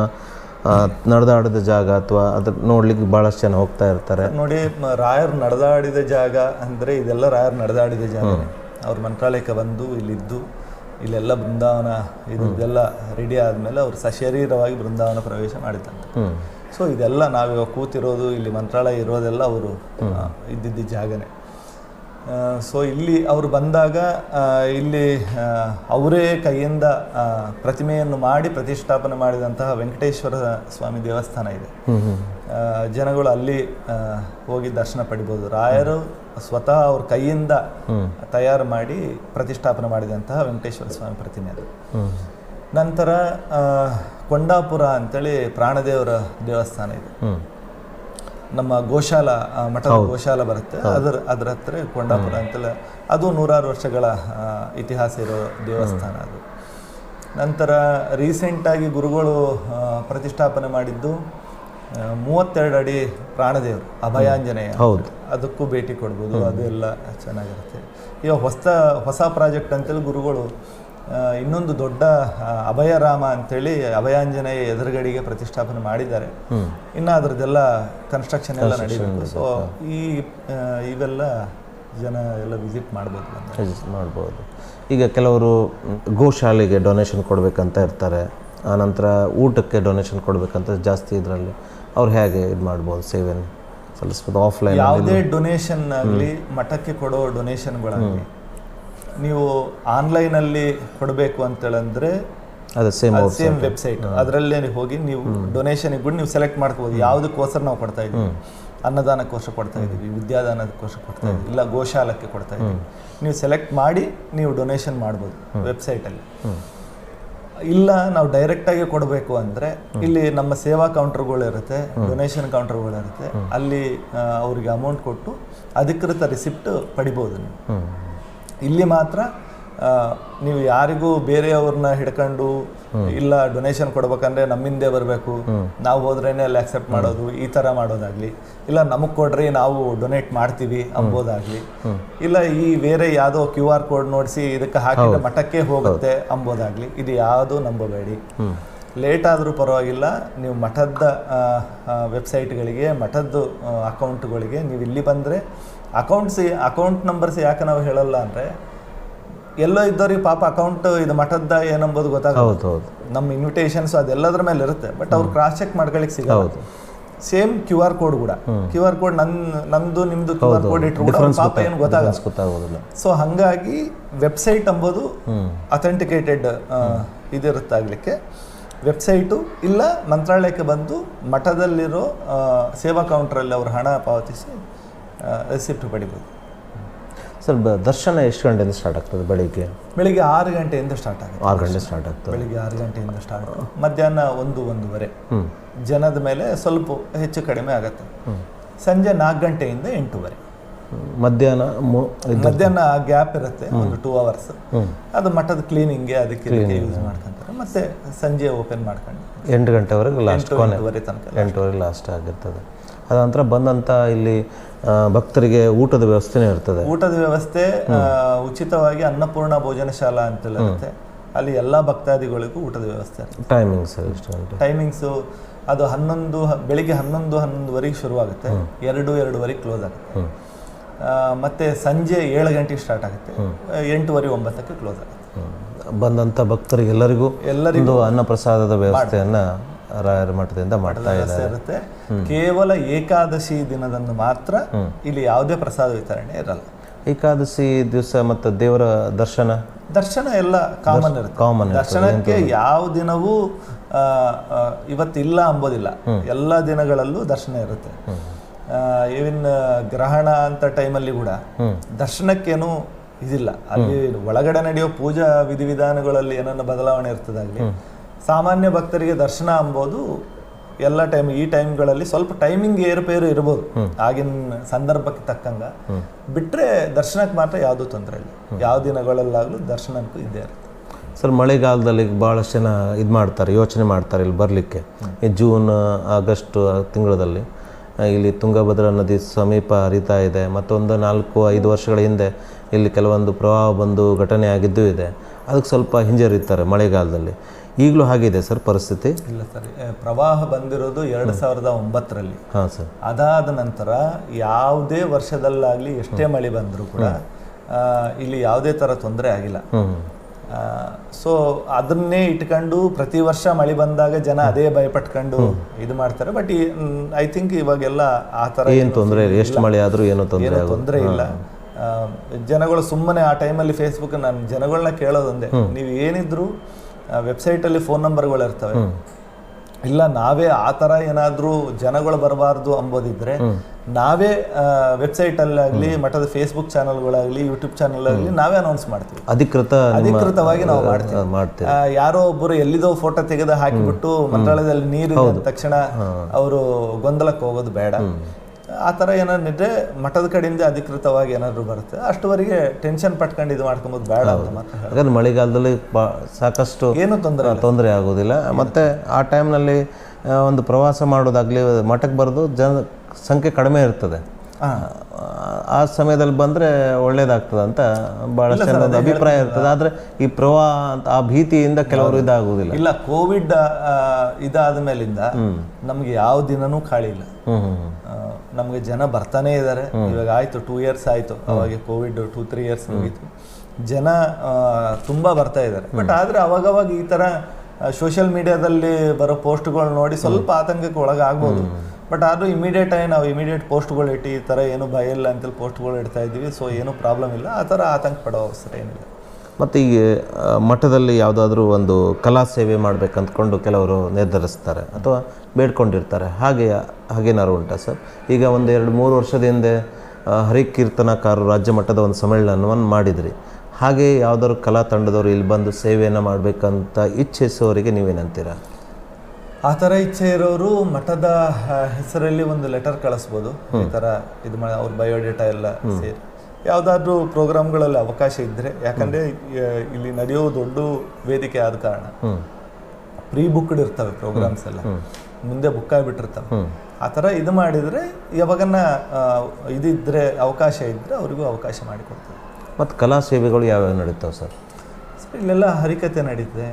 ನಡೆದಾಡಿದ ಜಾಗ ಅಥವಾ ಅದ್ರ ನೋಡ್ಲಿಕ್ಕೆ ಬಹಳಷ್ಟು ಜನ ಹೋಗ್ತಾ ಇರ್ತಾರೆ. ನೋಡಿ ರಾಯರು ನಡೆದಾಡಿದ ಜಾಗ ಅಂದ್ರೆ ಇದೆಲ್ಲ ರಾಯರು ನಡೆದಾಡಿದ ಜಾಗ. ಅವ್ರ ಮಂತ್ರಾಲಯಕ್ಕೆ ಬಂದು ಇಲ್ಲಿದ್ದು ಇಲ್ಲೆಲ್ಲ ಬೃಂದಾವನ ಇದೆಲ್ಲ ರೆಡಿ ಆದಮೇಲೆ ಅವ್ರು ಸಶರೀರವಾಗಿ ಬೃಂದಾವನ ಪ್ರವೇಶ ಮಾಡಿದ್ದಂತೆ ಸೊ ಇದೆಲ್ಲ ನಾವಿವಾಗ ಕೂತಿರೋದು ಇಲ್ಲಿ ಮಂತ್ರಾಲಯ ಇರೋದೆಲ್ಲ ಅವರು ಇದ್ದಿದ್ದ ಜಾಗನೇ. ಸೊ ಇಲ್ಲಿ ಅವರು ಬಂದಾಗ ಇಲ್ಲಿ ಅವರೇ ಕೈಯಿಂದ ಪ್ರತಿಮೆಯನ್ನು ಮಾಡಿ ಪ್ರತಿಷ್ಠಾಪನೆ ಮಾಡಿದಂತಹ ವೆಂಕಟೇಶ್ವರ ಸ್ವಾಮಿ ದೇವಸ್ಥಾನ ಇದೆ. ಜನಗಳು ಅಲ್ಲಿ ಹೋಗಿ ದರ್ಶನ ಪಡಿಬೋದು. ರಾಯರು ಸ್ವತಃ ಅವ್ರ ಕೈಯಿಂದ ತಯಾರು ಮಾಡಿ ಪ್ರತಿಷ್ಠಾಪನೆ ಮಾಡಿದಂತಹ ವೆಂಕಟೇಶ್ವರ ಸ್ವಾಮಿ ಪ್ರತಿಮೆ ಅದು. ನಂತರ ಕೊಂಡಾಪುರ ಅಂತೇಳಿ ಪ್ರಾಣದೇವರ ದೇವಸ್ಥಾನ ಇದೆ. ನಮ್ಮ ಗೋಶಾಲ ಮಠದ ಗೋಶಾಲ ಬರುತ್ತೆ. ಅದರ ಅದರ ಹತ್ರ ಕೊಂಡಾಪುರ ಅಂತೆಲ್ಲ ಅದು ನೂರಾರು ವರ್ಷಗಳ ಇತಿಹಾಸ ಇರೋ ದೇವಸ್ಥಾನ ಅದು. ನಂತರ ರೀಸೆಂಟಾಗಿ ಗುರುಗಳು ಪ್ರತಿಷ್ಠಾಪನೆ ಮಾಡಿದ್ದು ಮೂವತ್ತೆರಡು ಅಡಿ ಪ್ರಾಣದೇವರು ಅಭಯಾಂಜನೇಯ ಹೌದು. ಅದಕ್ಕೂ ಭೇಟಿ ಕೊಡ್ಬೋದು. ಅದು ಎಲ್ಲ ಚೆನ್ನಾಗಿರುತ್ತೆ. ಈಗ ಹೊಸ ಹೊಸ ಪ್ರಾಜೆಕ್ಟ್ ಅಂತೇಳಿ ಗುರುಗಳು ಇನ್ನೊಂದು ದೊಡ್ಡ ಅಭಯರಾಮ ಅಂತೇಳಿ ಅಭಯಾಂಜನೇಯ ಎದುರುಗಡೆಗೆ ಪ್ರತಿಷ್ಠಾಪನೆ ಮಾಡಿದ್ದಾರೆ. ಇನ್ನು ಅದರದ್ದೆಲ್ಲ ಕನ್ಸ್ಟ್ರಕ್ಷನ್ ಎಲ್ಲ ನಡೀಬೇಕು. ಸೊ ಈ ಇವೆಲ್ಲ ಜನ ಎಲ್ಲ ವಿಸಿಟ್ ಮಾಡ್ಬೋದು ವಿಸಿಟ್ ಮಾಡ್ಬೋದು. ಈಗ ಕೆಲವರು ಗೋಶಾಲೆಗೆ ಡೊನೇಷನ್ ಕೊಡಬೇಕಂತ ಇರ್ತಾರೆ. ಆನಂತರ ಊಟಕ್ಕೆ ಡೊನೇಷನ್ ಕೊಡಬೇಕಂತ ಜಾಸ್ತಿ ಇದರಲ್ಲಿ. ಅವ್ರು ಹೇಗೆ ಇದು ಮಾಡ್ಬೋದು ಸೇವೆಯನ್ನು ಸಲ್ಲಿಸ್ಬೋದು ಆಫ್ಲೈನ್ ಯಾವುದೇ ಡೊನೇಷನ್ ಆಗಲಿ ಮಠಕ್ಕೆ ಕೊಡೋ ಡೊನೇಷನ್ಗಳಾಗಲಿ ನೀವು ಆನ್ಲೈನಲ್ಲಿ ಕೊಡಬೇಕು ಅಂತೇಳಂದ್ರೆ ಅದು ಸೇಮ್ ಸೇಮ್ ವೆಬ್ಸೈಟ್ ಅದರಲ್ಲೇ ಹೋಗಿ ನೀವು ಡೊನೇಷನ್ ಕೂಡ ನೀವು ಸೆಲೆಕ್ಟ್ ಮಾಡ್ಕೋಬೋದು. ಯಾವುದಕ್ಕೋಸ್ಕರ ನಾವು ಕೊಡ್ತಾ ಇದ್ದೀವಿ. ಅನ್ನದಾನಕ್ಕೋಸ್ಕರ ಕೊಡ್ತಾ ಇದ್ದೀವಿ ವಿದ್ಯಾದಾನಕ್ಕೋಸ್ಕರ ಕೊಡ್ತಾ ಇದ್ದೀವಿ ಇಲ್ಲ ಗೋಶಾಲಕ್ಕೆ ಕೊಡ್ತಾ ಇದ್ದೀವಿ. ನೀವು ಸೆಲೆಕ್ಟ್ ಮಾಡಿ ನೀವು ಡೊನೇಷನ್ ಮಾಡ್ಬೋದು ವೆಬ್ಸೈಟಲ್ಲಿ ಇಲ್ಲ ನಾವು ಡೈರೆಕ್ಟಾಗಿ ಕೊಡಬೇಕು ಅಂದರೆ ಇಲ್ಲಿ ನಮ್ಮ ಸೇವಾ ಕೌಂಟರ್ಗಳಿರುತ್ತೆ ಡೊನೇಷನ್ ಕೌಂಟರ್ಗಳಿರುತ್ತೆ ಅಲ್ಲಿ ಅವರಿಗೆ ಅಮೌಂಟ್ ಕೊಟ್ಟು ಅಧಿಕೃತ ರಿಸಿಪ್ಟ್ ಪಡಿಬೋದು ನೀವು. ಇಲ್ಲಿ ಮಾತ್ರ ನೀವು ಯಾರಿಗೂ ಬೇರೆಯವ್ರನ್ನ ಹಿಡ್ಕೊಂಡು ಇಲ್ಲ ಡೊನೇಷನ್ ಕೊಡ್ಬೇಕಂದ್ರೆ ನಮ್ಮಿಂದೇ ಬರಬೇಕು. ನಾವು ಹೋದ್ರೇನೆ ಅಲ್ಲಿ ಅಕ್ಸೆಪ್ಟ್ ಮಾಡೋದು ಈ ಥರ ಮಾಡೋದಾಗ್ಲಿ. ಇಲ್ಲ ನಮಗ್ ಕೊಡ್ರಿ ನಾವು ಡೊನೇಟ್ ಮಾಡ್ತೀವಿ ಅಂಬೋದಾಗ್ಲಿ. ಇಲ್ಲ ಈ ಬೇರೆ ಯಾವುದೋ ಕ್ಯೂ ಆರ್ ಕೋಡ್ ನೋಡಿಸಿ ಇದಕ್ಕೆ ಹಾಕಿದ್ರೆ ಮಠಕ್ಕೆ ಹೋಗುತ್ತೆ ಅಂಬೋದಾಗ್ಲಿ. ಇದು ಯಾವುದು ನಂಬಬೇಡಿ. ಲೇಟ್ ಆದರೂ ಪರವಾಗಿಲ್ಲ ನೀವು ಮಠದ ವೆಬ್ಸೈಟ್ಗಳಿಗೆ ಮಠದ್ದು ಅಕೌಂಟ್ಗಳಿಗೆ ನೀವು ಇಲ್ಲಿ ಬಂದರೆ ಅಕೌಂಟ್ಸ್ ಅಕೌಂಟ್ ನಂಬರ್ಸ್ ಯಾಕೆ ನಾವು ಹೇಳಲ್ಲ ಅಂದರೆ ಎಲ್ಲೋ ಇದ್ದವ್ರಿಗೆ ಪಾಪ ಅಕೌಂಟ್ ಇದು ಮಠದ ಏನಂಬೋದು ಗೊತ್ತಾಗುತ್ತೆ ನಮ್ಮ ಇನ್ವಿಟೇಷನ್ಸ್ ಅದೆಲ್ಲದ್ರ ಮೇಲೆ ಇರುತ್ತೆ ಬಟ್ ಅವ್ರು ಕ್ರಾಸ್ ಚೆಕ್ ಮಾಡ್ಕೊಳ್ಳಿಕ್ಕೆ ಸಿಗಲ್ಲ. Same Q R code. ಕೂಡ ಕ್ಯೂ ಆರ್ ಕೋಡ್ ನನ್ ನಂದು ನಿಮ್ದು ಕ್ಯೂ ಆರ್ ಕೋಡ್ ಇಟ್ಟರು ಪಾಪ ಏನು ಗೊತ್ತಾಗಲ್ಲ. ಗೊತ್ತಾಗೋದಿಲ್ಲ. ಸೊ ಹಾಗಾಗಿ ವೆಬ್ಸೈಟ್ ಅಂಬೋದು ಅಥೆಂಟಿಕೇಟೆಡ್ ಇದಿರುತ್ತಾಗಲಿಕ್ಕೆ. ವೆಬ್ಸೈಟು ಇಲ್ಲ ಮಂತ್ರಾಲಯಕ್ಕೆ ಬಂದು ಮಠದಲ್ಲಿರೋ ಸೇವಾ ಕೌಂಟ್ರಲ್ಲಿ ಅವರು ಹಣ ಪಾವತಿಸಿ ರಿಸಿಪ್ಟ್ ಪಡಿಬೋದು. ಸರ್ ದರ್ಶನ ಎಷ್ಟು ಗಂಟೆಯಿಂದ ಸ್ಟಾರ್ಟ್ ಆಗ್ತದೆ ಬೆಳಿಗ್ಗೆ? ಬೆಳಿಗ್ಗೆ ಆರು ಗಂಟೆಯಿಂದ ಸ್ಟಾರ್ಟ್ ಆಗುತ್ತೆ. ಆರು ಗಂಟೆ ಸ್ಟಾರ್ಟ್ ಆಗ್ತದೆ. ಬೆಳಿಗ್ಗೆ ಆರು ಗಂಟೆಯಿಂದ ಸ್ಟಾರ್ಟ್ ಮಧ್ಯಾಹ್ನ ಒಂದು ಒಂದೂವರೆ. ಜನದ ಮೇಲೆ ಸ್ವಲ್ಪ ಹೆಚ್ಚು ಕಡಿಮೆ ಆಗುತ್ತೆ. ಸಂಜೆ ನಾಲ್ಕು ಗಂಟೆಯಿಂದ ಎಂಟೂವರೆ. ಮಧ್ಯಾಹ್ನ ಮಧ್ಯಾಹ್ನ ಗ್ಯಾಪ್ ಇರುತ್ತೆ ಒಂದು ಟೂ ಅವರ್ಸ್ ಅದು ಮಠದ ಕ್ಲೀನಿಂಗ್ಗೆ ಅದಕ್ಕೆ ಯೂಸ್ ಮಾಡ್ಕೊಂತಾರೆ. ಮತ್ತೆ ಸಂಜೆ ಓಪನ್ ಮಾಡ್ಕೊಂಡು. ಎಂಟು ಗಂಟೆವರೆಗೆ ಲಾಸ್ಟ್ ಎಂಟೂವರೆ ತನಕ ಎಂಟುವರೆಗೆ ಲಾಸ್ಟ್ ಆಗಿರ್ತದೆ ಅದ ನಂತರ ಬಂದಂಥ ಇಲ್ಲಿ ಭಕ್ತರಿಗೆ ಊಟದ ವ್ಯವಸ್ಥೆನೇ ಇರ್ತದೆ. ಊಟದ ವ್ಯವಸ್ಥೆ ಉಚಿತವಾಗಿ ಅನ್ನಪೂರ್ಣ ಭೋಜನ ಶಾಲಾ ಅಂತ ಇರುತ್ತೆ. ಅಲ್ಲಿ ಎಲ್ಲ ಭಕ್ತಾದಿಗಳಿಗೂ ಊಟದ ವ್ಯವಸ್ಥೆ ಟೈಮಿಂಗ್ಸ್ ಟೈಮಿಂಗ್ಸ್ ಅದು ಹನ್ನೊಂದು ಬೆಳಿಗ್ಗೆ ಹನ್ನೊಂದು ಹನ್ನೊಂದುವರೆಗೆ ಶುರುವಾಗುತ್ತೆ. ಎರಡು ಎರಡೂವರೆಗೆ ಕ್ಲೋಸ್ ಆಗುತ್ತೆ. ಮತ್ತೆ ಸಂಜೆ ಏಳು ಗಂಟೆಗೆ ಸ್ಟಾರ್ಟ್ ಆಗುತ್ತೆ. ಎಂಟೂವರೆ ಒಂಬತ್ತಕ್ಕೆ ಕ್ಲೋಸ್ ಆಗುತ್ತೆ. ಬಂದಂತ ಬಂದಂಥ ಭಕ್ತರಿಗೆಲ್ಲರಿಗೂ ಎಲ್ಲರಿಗೂ ಅನ್ನ ಪ್ರಸಾದದ ವ್ಯವಸ್ಥೆಯನ್ನ ರಾಯರ ಮಠದಿಂದ ಮಾಡ್ತಾ ಇರುತ್ತೆ ಕೇವಲ ಏಕಾದಶಿ ದಿನದಂದು ಮಾತ್ರ ಇಲ್ಲಿ ಯಾವುದೇ ಪ್ರಸಾದ ವಿತರಣೆ ಇರಲ್ಲ. ಏಕಾದಶಿ ದಿವಸ ಮತ್ತು ದೇವರ ದರ್ಶನ? ದರ್ಶನ ಎಲ್ಲ ಕಾಮನ್ ಇರುತ್ತೆ. ಕಾಮನ್ ದರ್ಶನಕ್ಕೆ ಯಾವ ದಿನವೂ ಇವತ್ತಿಲ್ಲ ಅಂಬೋದಿಲ್ಲ. ಎಲ್ಲ ದಿನಗಳಲ್ಲೂ ದರ್ಶನ ಇರುತ್ತೆ. ಇವನ್ ಗ್ರಹಣ ಅಂತ ಟೈಮಲ್ಲಿ ಕೂಡ ದರ್ಶನಕ್ಕೇನು ಇದಿಲ್ಲ. ಅಲ್ಲಿ ಒಳಗಡೆ ನಡೆಯೋ ಪೂಜಾ ವಿಧಿವಿಧಾನಗಳಲ್ಲಿ ಏನನ್ನ ಬದಲಾವಣೆ ಇರ್ತದಾಗಲಿ ಸಾಮಾನ್ಯ ಭಕ್ತರಿಗೆ ದರ್ಶನ ಅಂಬೋದು. ಎಲ್ಲ ಟೈಮ್ ಈ ಟೈಮ್ಗಳಲ್ಲಿ ಸ್ವಲ್ಪ ಟೈಮಿಂಗ್ ಏರುಪೇರು ಇರ್ಬೋದು. ಆಗಿನ ಸಂದರ್ಭಕ್ಕೆ ತಕ್ಕಂಗ. ಬಿಟ್ಟರೆ ದರ್ಶನಕ್ಕೆ ಮಾತ್ರ ಯಾವುದೂ ತೊಂದರೆ ಇಲ್ಲ. ಯಾವ ದಿನಗಳಲ್ಲಾಗಲೂ ದರ್ಶನಕ್ಕೂ ಇದ್ದೇ ಇರುತ್ತೆ. ಸರ್ ಮಳೆಗಾಲದಲ್ಲಿ ಭಾಳಷ್ಟು ಜನ ಇದು ಮಾಡ್ತಾರೆ ಯೋಚನೆ ಮಾಡ್ತಾರೆ ಇಲ್ಲಿ ಬರಲಿಕ್ಕೆ. ಈ ಜೂನ್ ಆಗಸ್ಟ್ ತಿಂಗಳಲ್ಲಿ ಇಲ್ಲಿ ತುಂಗಭದ್ರಾ ನದಿ ಸಮೀಪ ಹರಿತಾ ಇದೆ. ಮತ್ತೊಂದು ನಾಲ್ಕು ಐದು ವರ್ಷಗಳ ಹಿಂದೆ ಇಲ್ಲಿ ಕೆಲವೊಂದು ಪ್ರವಾಹ ಬಂದು ಘಟನೆ ಆಗಿದ್ದೂ ಇದೆ. ಅದಕ್ಕೆ ಸ್ವಲ್ಪ ಹಿಂಜರಿತಾರೆ ಮಳೆಗಾಲದಲ್ಲಿ. ಈಗಲೂ ಹಾಗಿದೆ ಸರ್ ಪರಿಸ್ಥಿತಿ? ಇಲ್ಲ ಸರ್ ಪ್ರವಾಹ ಬಂದಿರೋದು ಎರಡು ಸಾವಿರದ ಒಂಬತ್ತರಲ್ಲಿ. ಹಾಂ ಸರ್. ಅದಾದ ನಂತರ ಯಾವುದೇ ವರ್ಷದಲ್ಲಾಗಲಿ ಎಷ್ಟೇ ಮಳೆ ಬಂದರೂ ಕೂಡ ಇಲ್ಲಿ ಯಾವುದೇ ಥರ ತೊಂದರೆ ಆಗಿಲ್ಲ. ಸೊ ಅದನ್ನೇ ಇಟ್ಕೊಂಡು ಪ್ರತಿ ವರ್ಷ ಮಳೆ ಬಂದಾಗ ಜನ ಅದೇ ಭಯಪಟ್ಕೊಂಡು ಇದು ಮಾಡ್ತಾರೆ. ಬಟ್ ಐ ಥಿಂಕ್ ಇವಾಗೆಲ್ಲ ಆ ಥರ ಏನು ತೊಂದರೆ ಇಲ್ಲ. ಎಷ್ಟು ಮಳೆ ಆದರೂ ಏನೂ ತೊಂದರೆ ತೊಂದರೆ ಇಲ್ಲ. ಜನಗಳು ಸುಮ್ಮನೆ ಆ ಟೈಮಲ್ಲಿ ಫೇಸ್ಬುಕ್ ನಾನು ಜನಗಳನ್ನ ಕೇಳೋದೊಂದೇ. ನೀವು ಏನಿದ್ರು ವೆಬ್ಸೈಟಲ್ಲಿ ಫೋನ್ ನಂಬರ್ಗಳು ಇರ್ತವೆ. ಇಲ್ಲ ನಾವೇ ಆ ತರ ಏನಾದರೂ ಜನಗಳು ಬರಬಾರ್ದು ಅಂಬೋದಿದ್ರೆ ನಾವೇ ವೆಬ್ಸೈಟಲ್ಲಾಗಲಿ ಮಠದ ಫೇಸ್ಬುಕ್ ಚಾನಲ್ಗಳಾಗಲಿ ಯೂಟ್ಯೂಬ್ ಚಾನಲ್ ಆಗಲಿ ನಾವೇ ಅನೌನ್ಸ್ ಮಾಡ್ತೀವಿ. ಅಧಿಕೃತ ಅಧಿಕೃತವಾಗಿ ನಾವು ಮಾಡ್ತೀವಿ. ಯಾರೋ ಒಬ್ಬರು ಎಲ್ಲಿದೋ ಫೋಟೋ ತೆಗೆದು ಹಾಕಿಬಿಟ್ಟು ಮಂತ್ರಾಲಯದಲ್ಲಿ ನೀರು ತಕ್ಷಣ ಅವರು ಗೊಂದಲಕ್ಕೆ ಹೋಗೋದು ಬೇಡ. ಆ ಥರ ಏನಾದ್ರು ಇದ್ರೆ ಮಠದ ಕಡೆಯಿಂದ ಅಧಿಕೃತವಾಗಿ ಏನಾದರೂ ಬರುತ್ತೆ. ಅಷ್ಟುವರೆಗೆ ಟೆನ್ಷನ್ ಪಟ್ಕೊಂಡು ಇದು ಮಾಡ್ಕೊಂಬೋದು ಬೇಡ. ಯಾಕಂದ್ರೆ ಮಳೆಗಾಲದಲ್ಲಿ ಬಾ ಸಾಕಷ್ಟು ಏನು ತೊಂದರೆ ತೊಂದರೆ ಆಗೋದಿಲ್ಲ. ಮತ್ತು ಆ ಟೈಮ್ನಲ್ಲಿ ಒಂದು ಪ್ರವಾಸ ಮಾಡೋದಾಗಲಿ ಮಠಕ್ಕೆ ಬರೋದು ಜನ ಸಂಖ್ಯೆ ಕಡಿಮೆ ಇರ್ತದೆ. ಆ, ಸಮಯದಲ್ಲಿ ಬಂದರೆ ಒಳ್ಳೇದಾಗ್ತದೆ ಅಂತ ಭಾಳಷ್ಟು ಜನದ ಅಭಿಪ್ರಾಯ ಇರ್ತದೆ. ಆದರೆ ಈ ಪ್ರವಾಹ ಅಂತ ಆ ಭೀತಿಯಿಂದ ಕೆಲವರು ಇದಾಗುವುದಿಲ್ಲ ಇಲ್ಲ ಕೋವಿಡ್ ಇದಾದ ಮೇಲಿಂದ ನಮಗೆ ಯಾವ ದಿನನೂ ಖಾಲಿ ಇಲ್ಲ. ನಮ್ಗೆ ಜನ ಬರ್ತಾನೆ ಇದ್ದಾರೆ ಇವಾಗ ಆಯಿತು ಟೂ ಇಯರ್ಸ್ ಆಯ್ತು. ಅವಾಗ ಕೋವಿಡ್ ಟೂ ತ್ರೀ ಇಯರ್ಸ್ ಹೋಗಿತ್ತು ಜನ ತುಂಬಾ ಬರ್ತಾ ಇದ್ದಾರೆ ಬಟ್ ಆದ್ರೆ ಅವಾಗವಾಗ ಈ ತರ ಸೋಷಿಯಲ್ ಮೀಡಿಯಾದಲ್ಲಿ ಬರೋ ಪೋಸ್ಟ್ಗಳು ನೋಡಿ ಸ್ವಲ್ಪ ಆತಂಕಕ್ಕೆ ಒಳಗಾಗ್ಬೋದು. ಬಟ್ ಆದರೂ ಇಮಿಡಿಯೇಟ್ ಆಗಿ ನಾವು ಇಮಿಡಿಯೇಟ್ ಪೋಸ್ಟ್ಗಳು ಇಟ್ಟು ಈ ಥರ ಏನು ಭಯ ಇಲ್ಲ ಅಂತೇಳಿ ಪೋಸ್ಟ್ಗಳು ಇಡ್ತಾ ಇದ್ದೀವಿ. ಸೊ ಏನೂ ಪ್ರಾಬ್ಲಮ್ ಇಲ್ಲ. ಆ ಥರ ಆತಂಕ ಪಡೋ ಅವಸರ ಏನಿಲ್ಲ. ಮತ್ತು ಈ ಮಠದಲ್ಲಿ ಯಾವುದಾದ್ರೂ ಒಂದು ಕಲಾ ಸೇವೆ ಮಾಡಬೇಕಂದ್ಕೊಂಡು ಕೆಲವರು ನಿರ್ಧರಿಸ್ತಾರೆ ಅಥವಾ ಬೇಡ್ಕೊಂಡಿರ್ತಾರೆ. ಹಾಗೆ ಹಾಗೇನಾದ್ರು ಉಂಟಾ ಸರ್? ಈಗ ಒಂದು ಎರಡು ಮೂರು ವರ್ಷದ ಹಿಂದೆ ಹರಿಕೀರ್ತನಕಾರರು ರಾಜ್ಯ ಮಟ್ಟದ ಒಂದು ಸಮ್ಮೇಳನವನ್ನು ಮಾಡಿದ್ರಿ. ಹಾಗೆ ಯಾವುದಾದ್ರು ಕಲಾ ತಂಡದವರು ಇಲ್ಲಿ ಬಂದು ಸೇವೆಯನ್ನು ಮಾಡಬೇಕಂತ ಇಚ್ಛಿಸುವವರಿಗೆ ನೀವೇನಂತೀರಾ? ಆ ಥರ ಇಚ್ಛೆ ಇರೋರು ಮಠದ ಹೆಸರಲ್ಲಿ ಒಂದು ಲೆಟರ್ ಕಳಿಸ್ಬೋದು. ಈ ಥರ ಇದು ಮಾಡಿ ಅವ್ರ ಬಯೋಡೇಟಾ ಎಲ್ಲ ಸೇರಿ. ಯಾವುದಾದ್ರೂ ಪ್ರೋಗ್ರಾಮ್ಗಳಲ್ಲಿ ಅವಕಾಶ ಇದ್ದರೆ ಯಾಕಂದರೆ ಇಲ್ಲಿ ನಡೆಯೋ ದೊಡ್ಡ ವೇದಿಕೆ ಆದ ಕಾರಣ. ಪ್ರೀ ಬುಕ್ಡ್ ಇರ್ತವೆ ಪ್ರೋಗ್ರಾಮ್ಸ್ ಎಲ್ಲ. ಮುಂದೆ ಬುಕ್ ಆಗಿಬಿಟ್ಟಿರ್ತವೆ. ಆ ಥರ ಇದು ಮಾಡಿದರೆ ಯಾವಾಗನ್ನ ಇದಿದ್ದರೆ ಇದಿದ್ರೆ ಅವಕಾಶ ಇದ್ದರೆ ಅವರಿಗೂ ಅವಕಾಶ ಮಾಡಿಕೊಡ್ತಾರೆ ಮತ್ತು ಕಲಾ ಸೇವೆಗಳು ಯಾವ್ಯಾವ ನಡೀತಾವೆ ಸರ್? ಇಲ್ಲೆಲ್ಲ ಹರಿಕತೆ ನಡೀತದೆ.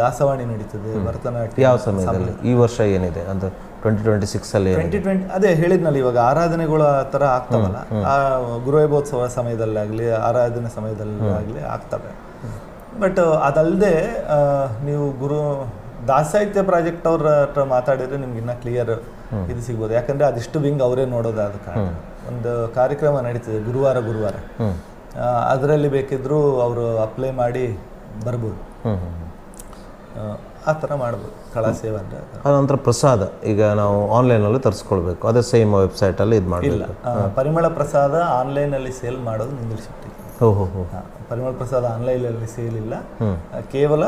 ದಾಸವಾಣಿ ನಡೀತದೆ ಭರತನಾಟ್ಯ ಯಾವ ಸಮಯದಲ್ಲಿ? ಈ ವರ್ಷ ಏನಿದೆ? ಅಂದರೆ ಟ್ವೆಂಟಿ ಟ್ವೆಂಟಿ ಸಿಕ್ಸಲ್ಲಿ ಟ್ವೆಂಟಿ ಟ್ವೆಂಟಿ ಅದೇ ಹೇಳಿದ್ನಲ್ಲ ಇವಾಗ ಆರಾಧನೆಗಳ ತರ ಥರ ಆಗ್ತಾವಲ್ಲ. ಆ ಸಮಯದಲ್ಲಿ ಸಮಯದಲ್ಲಾಗಲಿ ಆರಾಧನೆ ಸಮಯದಲ್ಲಾಗಲಿ ಆಗ್ತವೆ. ಬಟ್ ಅದಲ್ಲದೆ ನೀವು ಗುರು ದಾಸಾಹಿತ್ಯ ಪ್ರಾಜೆಕ್ಟ್ ಅವ್ರ ಹತ್ರ ಮಾತಾಡಿದ್ರೆ ನಿಮ್ಗೆ ಇನ್ನೂ ಕ್ಲಿಯರ್ ಇದು ಸಿಗ್ಬೋದು. ಯಾಕಂದ್ರೆ ಅದಿಷ್ಟು ವಿಂಗ್ ಅವರೇ ನೋಡೋದಾದ ಕಾರಣ. ಒಂದು ಕಾರ್ಯಕ್ರಮ ನಡೀತದೆ ಗುರುವಾರ ಗುರುವಾರ. ಅದರಲ್ಲಿ ಬೇಕಿದ್ರೂ ಅವರು ಅಪ್ಲೈ ಮಾಡಿ ಬರ್ಬೋದು. ಆ, ಥರ ಮಾಡ್ಬೋದು ಕಳಾ ಸೇವೆ ಅಂದರೆ ಆ ನಂತರ ಪ್ರಸಾದ ಈಗ ನಾವು ಆನ್ಲೈನಲ್ಲಿ ತರಿಸ್ಕೊಳ್ಬೇಕು. ಅದೇ ಸೇಮ್ ವೆಬ್ಸೈಟಲ್ಲಿ ಇದು ಮಾಡಿಲ್ಲ ಪರಿಮಳ ಪ್ರಸಾದ ಆನ್ಲೈನಲ್ಲಿ ಸೇಲ್ ಮಾಡೋದು ನಿಲ್ಲಿಸಿಬಿಟ್ಟಿದೆ ಓಹೋ ಹೋ ಹೋ ಪರಿಮಳ ಪ್ರಸಾದ ಆನ್ಲೈನಲ್ಲಿ ಸೇಲ್ ಇಲ್ಲ. ಕೇವಲ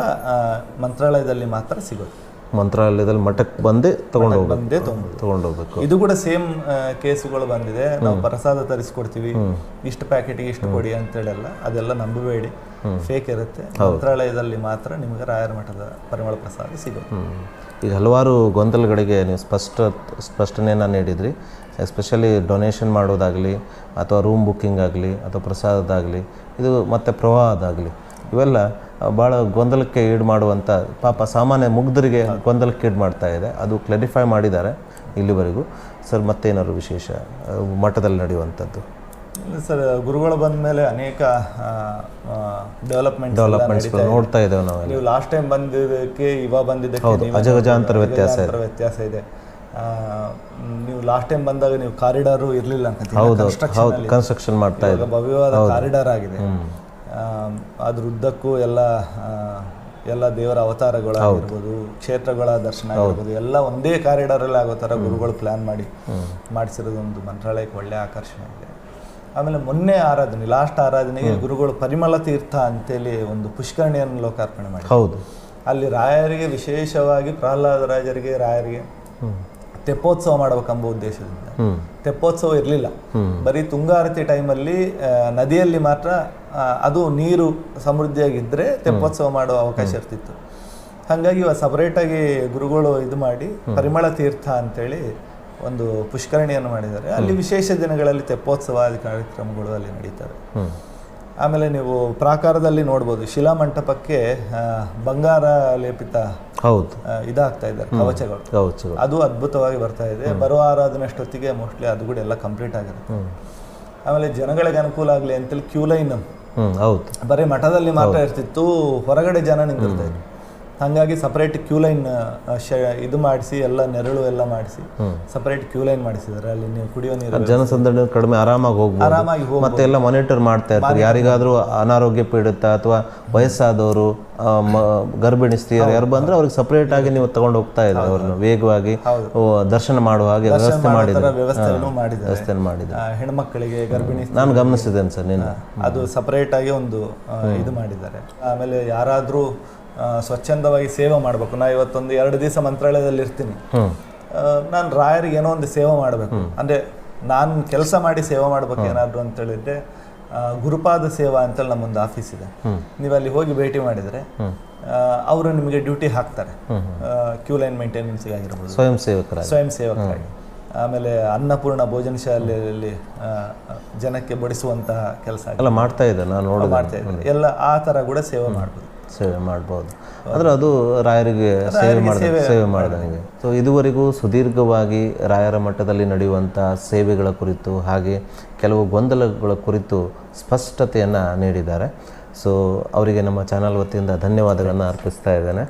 ಮಂತ್ರಾಲಯದಲ್ಲಿ ಮಾತ್ರ ಸಿಗೋದು. ಮಂತ್ರಾಲಯದಲ್ಲಿ ಮಠಕ್ಕೆ ಬಂದೇ ತಗೊಂಡು ಹೋಗ್ಬೇಕು ತೊಗೊಂಡು ಇದು ಕೂಡ ಸೇಮ್ ಕೇಸುಗಳು ಬಂದಿದೆ. ನಾವು ಪ್ರಸಾದ ತರಿಸ್ಕೊಡ್ತೀವಿ. ಇಷ್ಟು ಪ್ಯಾಕೆಟ್ಗೆ ಇಷ್ಟು ಕೊಡಿ ಅಂತೇಳೆಲ್ಲ ಅದೆಲ್ಲ ನಂಬಬೇಡಿ. ಫೇಕ್ ಇರುತ್ತೆ. ಮಂತ್ರಾಲಯದಲ್ಲಿ ಮಾತ್ರ ನಿಮಗೆ ರಾಯರ ಮಠದ ಪರಿಮಳ ಪ್ರಸಾದ ಸಿಗುತ್ತೆ. ಈಗ ಹಲವಾರು ಗೊಂದಲಗಳಿಗೆ ನೀವು ಸ್ಪಷ್ಟ ಸ್ಪಷ್ಟನೆಯನ್ನು ನೀಡಿದ್ರಿ. ಎಸ್ಪೆಷಲಿ ಡೊನೇಷನ್ ಮಾಡೋದಾಗಲಿ ಅಥವಾ ರೂಮ್ ಬುಕ್ಕಿಂಗ್ ಆಗಲಿ ಅಥವಾ ಪ್ರಸಾದದಾಗಲಿ ಇದು ಮತ್ತು ಪ್ರವಾಹದಾಗಲಿ ಇವೆಲ್ಲ ಭಾಳ ಗೊಂದಲಕ್ಕೆ ಈಡು ಮಾಡುವಂಥ ಪಾಪ ಸಾಮಾನ್ಯ ಮುಗ್ಧರಿಗೆ ಗೊಂದಲಕ್ಕೆ ಈಡು ಮಾಡ್ತಾ ಇದೆ. ಅದು ಕ್ಲಾರಿಫೈ ಮಾಡಿದ್ದಾರೆ ಇಲ್ಲಿವರೆಗೂ. ಸರ್ ಮತ್ತೇನಾದ್ರು ವಿಶೇಷ ಮಠದಲ್ಲಿ ನಡೆಯುವಂಥದ್ದು? ಸರ್ ಗುರುಗಳು ಬಂದ ಮೇಲೆ ಅನೇಕ ಡೆವಲಪ್ಮೆಂಟ್ ಡೆವಲಪ್ಮೆಂಟ್ಸ್ ನೋಡ್ತಾ ಇದ್ದೇವೆ ನಾವು ನೀವು ಲಾಸ್ಟ್ ಟೈಮ್ ಬಂದಿದ್ದಕ್ಕೆ ಇವಾಗ ಬಂದಿದ್ದಕ್ಕೆ ಅಜಗಜಾಂತರ ವ್ಯತ್ಯಾಸ ವ್ಯತ್ಯಾಸ ಇದೆ. ನೀವು ಲಾಸ್ಟ್ ಟೈಮ್ ಬಂದಾಗ ನೀವು ಕಾರಿಡಾರು ಇರಲಿಲ್ಲ ಅಂತ ಕನ್ಸ್ಟ್ರಕ್ಷನ್ ಮಾಡ್ತಾ ಇದ್ದಾರೆ ಭವ್ಯವಾದ ಕಾರಿಡಾರ್ ಆಗಿದೆ. ಆ, ಅದ್ರ ಉದ್ದಕ್ಕೂ ಎಲ್ಲ ಎಲ್ಲ ದೇವರ ಅವತಾರಗಳಾಗಿರ್ಬೋದು ಕ್ಷೇತ್ರಗಳ ದರ್ಶನ ಆಗಿರ್ಬೋದು ಎಲ್ಲ ಒಂದೇ ಕಾರಿಡಾರಲ್ಲಿ ಆಗೋ ಥರ ಗುರುಗಳು ಪ್ಲಾನ್ ಮಾಡಿ ಮಾಡಿಸಿರೋದೊಂದು ಮಂತ್ರಾಲಯಕ್ಕೆ ಒಳ್ಳೆ ಆಕರ್ಷಣೆ ಇದೆ. ಆಮೇಲೆ ಮೊನ್ನೆ ಆರಾಧನೆ ಲಾಸ್ಟ್ ಆರಾಧನೆಗೆ ಗುರುಗಳು ಪರಿಮಳ ತೀರ್ಥ ಅಂತೇಳಿ ಒಂದು ಪುಷ್ಕರಣಿಯನ್ನು ಲೋಕಾರ್ಪಣೆ ಮಾಡಿ ಹೌದು. ಅಲ್ಲಿ ರಾಯರಿಗೆ ವಿಶೇಷವಾಗಿ ಪ್ರಹ್ಲಾದ ರಾಜರಿಗೆ ರಾಯರಿಗೆ ತೆಪ್ಪೋತ್ಸವ ಮಾಡಬೇಕೆಂಬ ಉದ್ದೇಶದಿಂದ. ತೆಪ್ಪೋತ್ಸವ ಇರಲಿಲ್ಲ. ಬರೀ ತುಂಗಾರತಿ ಟೈಮಲ್ಲಿ ನದಿಯಲ್ಲಿ ಮಾತ್ರ ಅದು ನೀರು ಸಮೃದ್ಧಿಯಾಗಿದ್ದರೆ ತೆಪ್ಪೋತ್ಸವ ಮಾಡುವ ಅವಕಾಶ ಇರ್ತಿತ್ತು. ಹಾಗಾಗಿ ಇವಾಗ ಸಪ್ರೇಟಾಗಿ ಗುರುಗಳು ಇದು ಮಾಡಿ ಪರಿಮಳ ತೀರ್ಥ ಅಂತೇಳಿ ಒಂದು ಪುಷ್ಕರಣಿಯನ್ನು ಮಾಡಿದ್ದಾರೆ. ಅಲ್ಲಿ ವಿಶೇಷ ದಿನಗಳಲ್ಲಿ ತೆಪ್ಪೋತ್ಸವ ಕಾರ್ಯಕ್ರಮಗಳು ಅಲ್ಲಿ ನಡೀತಾರೆ ಆಮೇಲೆ ನೀವು ಪ್ರಾಕಾರದಲ್ಲಿ ನೋಡ್ಬೋದು ಶಿಲಾ ಮಂಟಪಕ್ಕೆ ಬಂಗಾರ ಲೇಪಿತ ಹೌದು. ಇದಾಗ್ತಾ ಇದ್ದಾರೆ ಕವಚಗಳು. ಅದು ಅದ್ಭುತವಾಗಿ ಬರ್ತಾ ಇದೆ. ಬರುವ ಆರಾಧನೆಷ್ಟೊತ್ತಿಗೆ ಮೋಸ್ಟ್ಲಿ ಅದು ಕೂಡ ಎಲ್ಲ ಕಂಪ್ಲೀಟ್ ಆಗಿರುತ್ತೆ ಆಮೇಲೆ ಜನಗಳಿಗೆ ಅನುಕೂಲ ಆಗಲಿ ಅಂತೇಳಿ ಕ್ಯೂ ಲೈನ್ ಹೌದು. ಬರೀ ಮಠದಲ್ಲಿ ಮಾತ್ರ ಇರ್ತಿತ್ತು ಹೊರಗಡೆ ಜನ ನಿಂತಿರ್ತಾ ಇದ್ರು. ಹಾಗಾಗಿ ಸಪರೇಟ್ ಕ್ಯೂ ಲೈನ್ ಇದು ಮಾಡಿಸಿ ಎಲ್ಲ ನೆರಳು ಎಲ್ಲ ಮಾಡಿಸಿ ಸಪರೇಟ್ ಕ್ಯೂ ಲೈನ್ ಮಾಡಿಸಿದ್ದಾರೆ ಅಲ್ಲಿ ನೀವು ಕುಡಿಯೋ ನೀರು ಜನಸಂದಣಿ ಕಡಿಮೆ ಆರಾಮಾಗಿ ಹೋಗ್ಬೋದು. ಆರಾಮಾಗಿ ಹೋಗಿ ಮತ್ತೆ ಎಲ್ಲ ಮಾನಿಟರ್ ಮಾಡ್ತಾ ಇರ್ತಾರೆ. ಯಾರಿಗಾದ್ರೂ ಅನಾರೋಗ್ಯ ಪೀಡಿತ ಅಥವಾ ವಯಸ್ಸಾದವರು ಗರ್ಭಿಣಿ ಸ್ತ್ರೀಯರು ಯಾರು ಬಂದ್ರೆ ಅವ್ರಿಗೆ ಸಪರೇಟ್ ಆಗಿ ನೀವು ತಗೊಂಡು ಹೋಗ್ತಾ ಇದ್ರೆ ಅವ್ರನ್ನ. ವೇಗವಾಗಿ ದರ್ಶನ ಮಾಡುವ ಹಾಗೆ ವ್ಯವಸ್ಥೆ ಮಾಡಿದ್ರೆ ಮಾಡಿದ್ದಾರೆ. ವ್ಯವಸ್ಥೆ ಮಾಡಿದ್ದಾರೆ. ಹೆಣ್ಮಕ್ಕಳಿಗೆ ಗರ್ಭಿಣಿ ನಾನು ಗಮನಿಸಿದ್ದೇನೆ ಸರ್ ನಿನ್ನ. ಅದು ಸಪರೇಟ್ ಆಗಿ ಒಂದು ಇದು ಮಾಡಿದ್ದಾರೆ. ಆಮೇಲೆ ಯಾರಾದರೂ ಸ್ವಚ್ಛಂದವಾಗಿ ಸೇವೆ ಮಾಡಬೇಕು. ನಾ ಇವತ್ತೊಂದು ಎರಡು ದಿವಸ ಮಂತ್ರಾಲಯದಲ್ಲಿ ಇರ್ತೀನಿ. ನಾನು ರಾಯರಿಗೆ ಏನೋ ಒಂದು ಸೇವೆ ಮಾಡಬೇಕು. ಅಂದರೆ ನಾನು ಕೆಲಸ ಮಾಡಿ ಸೇವೆ ಮಾಡ್ಬೇಕು ಏನಾದರೂ ಅಂತ ಹೇಳಿದ್ರೆ ಗುರುಪಾದ ಸೇವಾ ಅಂತೇಳಿ ನಮ್ಮೊಂದು ಆಫೀಸ್ ಇದೆ. ನೀವು ಅಲ್ಲಿ ಹೋಗಿ ಭೇಟಿ ಮಾಡಿದರೆ ಅವರು ನಿಮಗೆ ಡ್ಯೂಟಿ ಹಾಕ್ತಾರೆ. ಕ್ಯೂ ಲೈನ್ ಮೇಂಟೆನೆನ್ಸ್ಗೆ ಆಗಿರ್ಬೋದು. ಸ್ವಯಂ ಸೇವಕರ ಸ್ವಯಂ ಸೇವಕರಾಗಿ. ಆಮೇಲೆ ಅನ್ನಪೂರ್ಣ ಭೋಜನ ಶಾಲೆಯಲ್ಲಿ ಜನಕ್ಕೆ ಬಡಿಸುವಂತಹ ಕೆಲಸ ಎಲ್ಲ ಮಾಡ್ತಾ ಇದ್ದೆ ನಾನು ಮಾಡ್ತಾ ಇದ್ದಾರೆ ಎಲ್ಲ ಆ ಥರ ಕೂಡ ಸೇವೆ ಮಾಡ್ಬೋದು. ಸೇವೆ ಮಾಡ್ಬೋದು. ಆದರೆ ಅದು ರಾಯರಿಗೆ ಸೇವೆ ಮಾಡಿದ ಸೇವೆ ಮಾಡಿದಂಗೆ ಸೊ ಇದುವರೆಗೂ ಸುದೀರ್ಘವಾಗಿ ರಾಯರ ಮಟ್ಟದಲ್ಲಿ ನಡೆಯುವಂಥ ಸೇವೆಗಳ ಕುರಿತು ಹಾಗೆ ಕೆಲವು ಗೊಂದಲಗಳ ಕುರಿತು ಸ್ಪಷ್ಟತೆಯನ್ನು ನೀಡಿದ್ದಾರೆ. ಸೊ ಅವರಿಗೆ ನಮ್ಮ ಚಾನಲ್ ವತಿಯಿಂದ ಧನ್ಯವಾದಗಳನ್ನು ಅರ್ಪಿಸ್ತಾ ಇದ್ದೇನೆ.